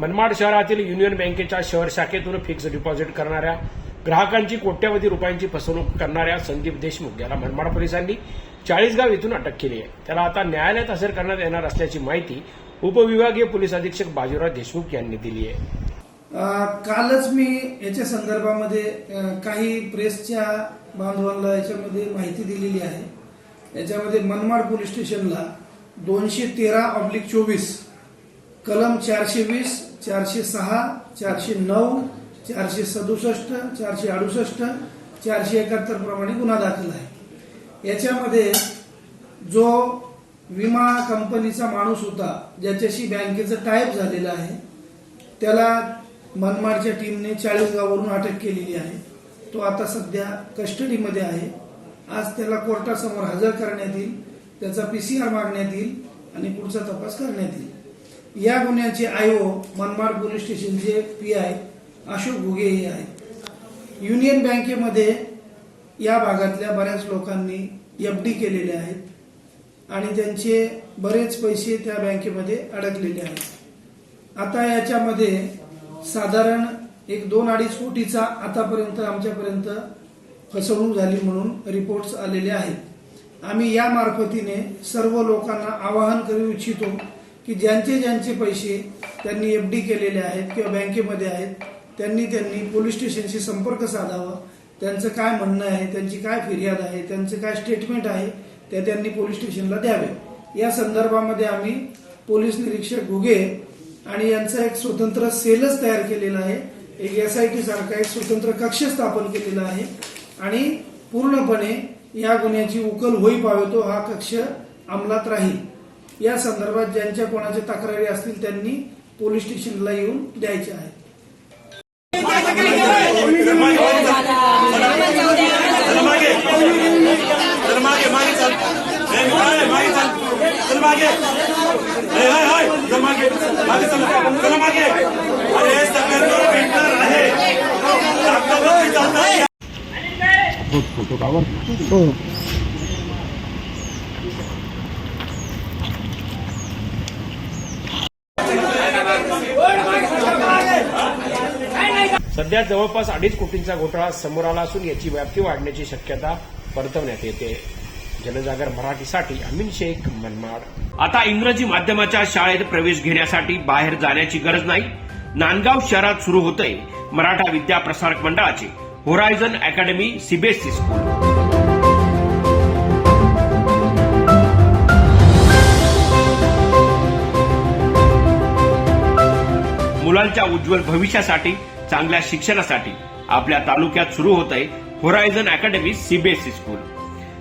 मनमाड शहरातील युनियन बँकेच्या शहर शाखेतून फिक्स डिपॉझिट करणाऱ्या ग्राहकांची कोट्यवधी रुपयांची फसवणूक करणाऱ्या संदीप देशमुख याला मनमाड पोलिसांनी चाळीसगाव येथून अटक केली आहे. त्याला आता न्यायालयात हजर करण्यात येणार असल्याची माहिती उपविभागीय पोलीस अधीक्षक बाजीराव देशमुख यांनी दिली आहे. कालच मी याच्या संदर्भामध्ये काही प्रेसच्या बांधवांना याच्यामध्ये माहिती दिलेली आहे. याच्यामध्ये मनमाड पोलीस स्टेशनला दोनशे तेरा ऑब्लिक चोवीस कलम चारशे वीस चारशे सहा चारशे नऊ चारशे सदुसष्ट चारशे अडुसष्ट चारशे एकाहत्तर प्रमाणे गुन्हा दाखल आहे. याच्यामध्ये जो विमा कंपनीचा माणूस होता ज्याच्याशी बँकेचं टाईप झालेलं आहे त्याला मनमाडच्या टीमने चाळीसगाववरून अटक केलेली आहे. तो आता सध्या कस्टडीमध्ये आहे. आज त्याला कोर्टासमोर हजर करण्यात येईल त्याचा पीसीआर मागण्यात येईल आणि पुढचा तपास करण्यात येईल. या गुन्ह्याचे आयो मनमाड पोलीस स्टेशनचे पी आय अशोक घुगे हे आहेत. युनियन बँकेमध्ये या भागातल्या बऱ्याच लोकांनी एफ डी केलेले आहेत आणि त्यांचे बरेच पैसे त्या बँकेमध्ये अडकलेले आहेत. आता याच्यामध्ये साधारण एक दोन अडीच कोटीचा आतापर्यंत आमच्यापर्यंत फसवणूक झाली म्हणून रिपोर्ट्स आलेले आहेत. आम्ही या मार्फतीने सर्व लोकांना आवाहन करू इच्छितो की ज्यांचे ज्यांचे पैसे त्यांनी एफ डी केलेले आहेत किंवा बँकेमध्ये आहेत त्यांनी त्यांनी पोलीस स्टेशनशी संपर्क साधावा. त्यांचं काय म्हणणं आहे त्यांची काय फिर्याद आहे त्यांचं काय स्टेटमेंट आहे ते त्यांनी पोलीस स्टेशनला द्यावे. या संदर्भामध्ये आम्ही पोलीस निरीक्षक घुगे आणि यांचा एक स्वतंत्र सेलच तयार केलेला आहे. एक एस आय टी सारखा एक स्वतंत्र कक्ष स्थापन केलेला आहे. आणि पूर्णपणे या गुन्ह्याची उकल होई पावेतो हा कक्ष अंमलात राहील. या संदर्भात ज्यांच्या कोणाच्या तक्रारी असतील त्यांनी पोलीस स्टेशनला येऊन द्यायच्या आहेत फोटो मागे चल सध्या जवळपास अडीच कोटींचा घोटाळा समोर आला असून याची व्याप्ती वाढण्याची शक्यता वर्तवण्यात येते. जनजागर मराठीसाठी अमीन शेख मनमाड. आता इंग्रजी माध्यमाच्या शाळेत प्रवेश घेण्यासाठी बाहेर जाण्याची गरज नाही. नांदगाव शहरात सुरू होतंय मराठा विद्या प्रसारक मंडळाचे होरायझन अकॅडमी सीबीएसई स्कूल. मुलांच्या उज्ज्वल भविष्यासाठी चांगल्या शिक्षणासाठी आपल्या तालुक्यात सुरू होत आहे होरायझन अकॅडमी सीबीएसई स्कूल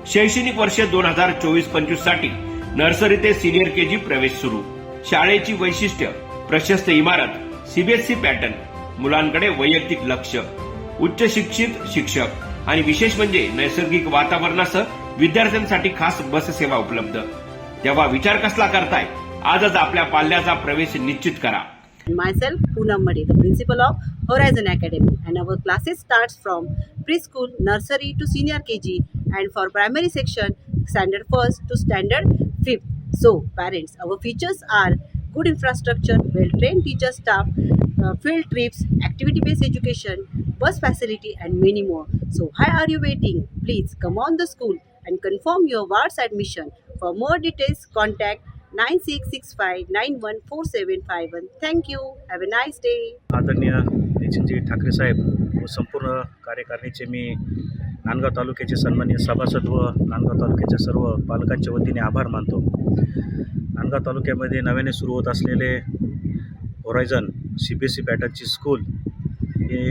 शैक्षणिक वर्ष दोन हजार चोवीस पंचवीससाठी नर्सरी ते सिनियर केजी प्रवेश सुरू. शाळेची वैशिष्ट्य प्रशस्त इमारत सीबीएसई पॅटर्न मुलांकडे वैयक्तिक लक्ष उच्च शिक्षित शिक्षक आणि विशेष म्हणजे नैसर्गिक वातावरणासह विद्यार्थ्यांसाठी खास बस सेवा उपलब्ध. तेव्हा विचार कसला करताय? आजच आपल्या पाल्याचा प्रवेश निश्चित करा. Myself Poonam Madi, the principal of Horizon Academy, and our classes starts from preschool, nursery to senior KG, and for primary section, standard first to standard fifth. So, parents, our features are good infrastructure, well-trained teacher staff, uh, field trips, activity-based education, bus facility, and many more. So, why are you waiting? Please come on the school and confirm your ward's admission. For more details, contact nine six six five nine one 9665914751. One thank you have a nice day आदरणीय नितीनजी ठाकरे साहेब व संपूर्ण कार्यकारिणीचे मी नांदगाव तालुक्याचे सन्मान्य सभासद व नांदगाव तालुक्याच्या सर्व पालकांच्या वतीने आभार मानतो नांदगाव तालुक्यामध्ये नव्याने सुरू होत असलेले horizon C B S C पॅटर्नची school हे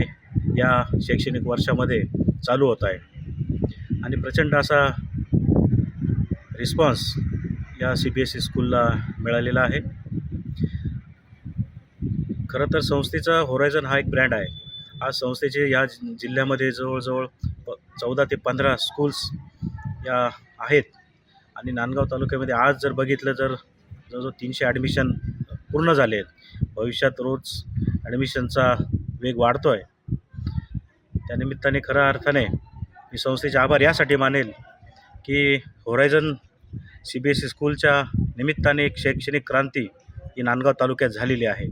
या शैक्षणिक वर्षामध्ये चालू होत आहे आणि प्रचंड असा रिस्पॉन्स या सी बी एस ई स्कूलला मिळालेला आहे. खरं तर संस्थेचा होरायझन हा एक ब्रँड आहे. आज संस्थेचे या जिल्ह्यामध्ये जवळजवळ प चौदा ते पंधरा स्कूल्स या आहेत. आणि नांदगाव तालुक्यामध्ये आज जर बघितलं तर जवळजवळ तीनशे ॲडमिशन पूर्ण झाले आहेत. भविष्यात रोज ॲडमिशनचा वेग वाढतो आहे त्यानिमित्ताने खऱ्या अर्थाने मी संस्थेचे आभार यासाठी मानेल की horizon C B S E स्कूलच्या निमित्ताने एक शैक्षणिक क्रांती ही नांदगाव तालुक्यात झालेली आहे.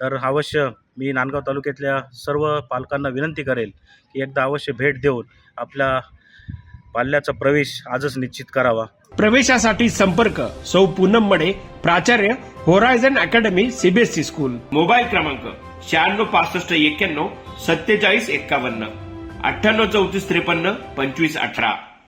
तर अवश्य मी नांदगाव तालुक्यातल्या सर्व पालकांना विनंती करेल की एकदा अवश्य भेट देऊन आपल्या पाल्याचा प्रवेश आजच निश्चित करावा. प्रवेशासाठी संपर्क सौ पूनम मडे प्राचार्य horizon academy CBSE school. Mobile क्रमांक शहाण्णव पासष्ट एक्क्याण्णव सत्तेचाळीस एक्कावन्न अठ्ठ्याण्णव चौतीस त्रेपन्न पंचवीस अठरा.